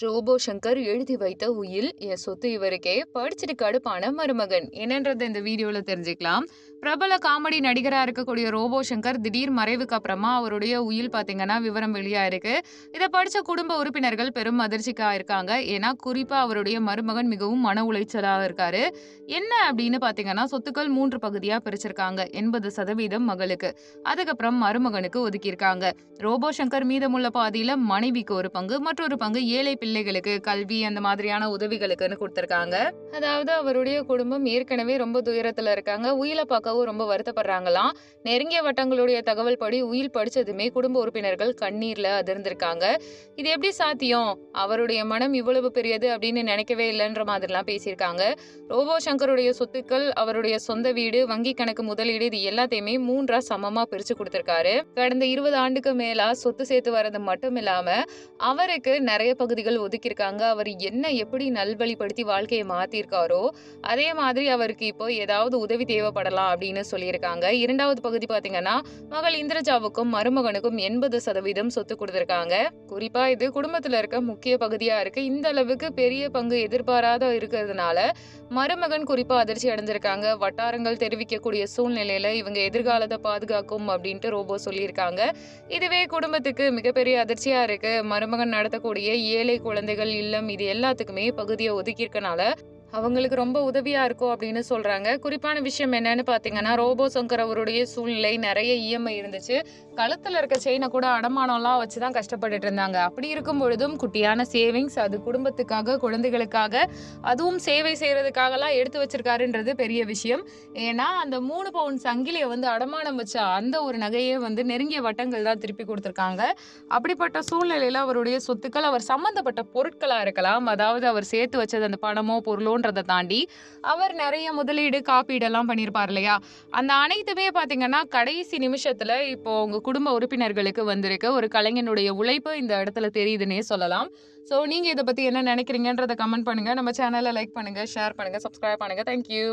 Robot Shankar எழுதி வைத்த உயில் என் சொத்து இவருக்கே படிச்சுட்டு கடுப்பான மருமகன். என்னன்றதை இந்த வீடியோல தெரிஞ்சுக்கலாம். பிரபல காமெடி நடிகராக இருக்கக்கூடிய ரோபோ சங்கர் திடீர் மறைவுக்கு அப்புறமா அவருடைய உயில் பார்த்தீங்கன்னா விவரம் வெளியாயிருக்கு. இதை படித்த குடும்ப உறுப்பினர்கள் பெரும் அதிர்ச்சிக்காக இருக்காங்க. ஏன்னா குறிப்பாக அவருடைய மருமகன் மிகவும் மன உளைச்சலாக இருக்காரு. என்ன அப்படின்னு பார்த்தீங்கன்னா சொத்துக்கள் மூன்று பகுதியாக பிரிச்சிருக்காங்க. எண்பது சதவீதம் மகளுக்கு. அதுக்கப்புறம் மருமகனுக்கு ஒதுக்கியிருக்காங்க. ரோபோ சங்கர் மீதமுள்ள பாதியில் மனைவிக்கு ஒரு பங்கு மற்றொரு பங்கு ஏழை பிள்ளைகளுக்கு கல்வி அந்த மாதிரியான உதவிகளுக்குன்னு கொடுத்துருக்காங்க. அதாவது அவருடைய குடும்பம் ஏற்கனவே ரொம்ப துயரத்தில் இருக்காங்க. உயிலை பார்க்கவும் ரொம்ப வருத்தப்படுறாங்களாம். நெருங்கிய வட்டங்களுடைய தகவல் படி உயில் படிச்சதுமே குடும்ப உறுப்பினர்கள் கண்ணீர்ல அதிர்ந்திருக்காங்க. இது எப்படி சாத்தியம்? அவருடைய மனம் இவ்வளவு பெரியது அப்படின்னு நினைக்கவே இல்லைன்ற மாதிரிலாம் பேசியிருக்காங்க. ரோபோ சங்கருடைய சொத்துக்கள் அவருடைய சொந்த வீடு வங்கி கணக்கு முதலீடு இது எல்லாத்தையுமே மூன்றா சமமா பிரிச்சு கொடுத்திருக்காரு. கடந்த இருபது ஆண்டுக்கு மேலா சொத்து சேர்த்து வர்றது மட்டும் இல்லாம அவருக்கு நிறைய பகுதிகள் ஒதுக்கியிருக்காங்க. அவர் என்ன எப்படி நல்வழிப்படுத்தி வாழ்க்கையை மாத்திருக்காரோ அதே மாதிரி அவருக்கு இப்போ ஏதாவது உதவி தேவைப்படலாம் அப்படின்னு சொல்லியிருக்காங்க. இரண்டாவது பகுதி பாத்தீங்கன்னா மகள் இந்திரஜாவுக்கும் மருமகனுக்கும் எண்பது சதவீதம் சொத்து கொடுத்திருக்காங்க. குறிப்பா இது குடும்பத்துல இருக்க முக்கிய பகுதியா இருக்கு. இந்த அளவுக்கு பெரிய பங்கு எதிர்பாராத இருக்கிறதுனால மருமகன் குறிப்பா அதிர்ச்சி அடைஞ்சிருக்காங்க. வட்டாரங்கள் தெரிவிக்கக்கூடிய சூழ்நிலையில இவங்க எதிர்காலத்தை பாதுகாக்கும் அப்படின்ட்டு ரோபோ சொல்லியிருக்காங்க. இதுவே குடும்பத்துக்கு மிகப்பெரிய அதிர்ச்சியா இருக்கு. மருமகன் நடத்தக்கூடிய ஏழை குழந்தைகள் இல்லம் இது எல்லாத்துக்குமே பகுதியை ஒதுக்கியிருக்கனால அவங்களுக்கு ரொம்ப உதவியாக இருக்கும் அப்படின்னு சொல்கிறாங்க குறிப்பான விஷயம் என்னன்னு பார்த்தீங்கன்னா ரோபோ சங்கர் அவருடைய சூழ்நிலை நிறைய இஎம்ஐ இருந்துச்சு. கழுத்தில் இருக்க செயினை கூட அடமானம்லாம் வச்சு தான் கஷ்டப்பட்டுட்டு இருந்தாங்க. அப்படி இருக்கும் பொழுதும் குட்டியான சேவிங்ஸ் அது குடும்பத்துக்காக குழந்தைகளுக்காக அதுவும் சேவை செய்கிறதுக்காகலாம் எடுத்து வச்சிருக்காருன்றது பெரிய விஷயம். ஏன்னா அந்த மூணு பவுன் சங்கிலியை வந்து அடமானம் வச்ச அந்த ஒரு நகையை வந்து நெருங்கிய வட்டங்கள் தான் திருப்பி கொடுத்துருக்காங்க. அப்படிப்பட்ட சூழ்நிலையில் அவருடைய சொத்துக்கள் அவர் சம்மந்தப்பட்ட பொருட்களாக இருக்கலாம். அதாவது அவர் சேர்த்து வச்சது அந்த பணமோ பொருளோன்றதை தாண்டி அவர் நிறைய முதலீடு காப்பீடெல்லாம் பண்ணியிருப்பார் இல்லையா? அந்த அனைத்துமே பார்த்தீங்கன்னா கடைசி நிமிஷத்தில் இப்போ உங்கள் குடும்ப உறுப்பினர்களுக்கு வந்திருக்கு. ஒரு கலைஞனுடைய உழைப்பு இந்த இடத்துல தெரியுதுன்னே சொல்லலாம். ஸோ நீங்கள் இதை பற்றி என்ன நினைக்கிறீங்கன்றதை கமெண்ட் பண்ணுங்கள் நம்ம சேனலை லைக் பண்ணுங்க ஷேர் பண்ணுங்கள் சப்ஸ்கிரைப் பண்ணுங்கள் தேங்க்யூ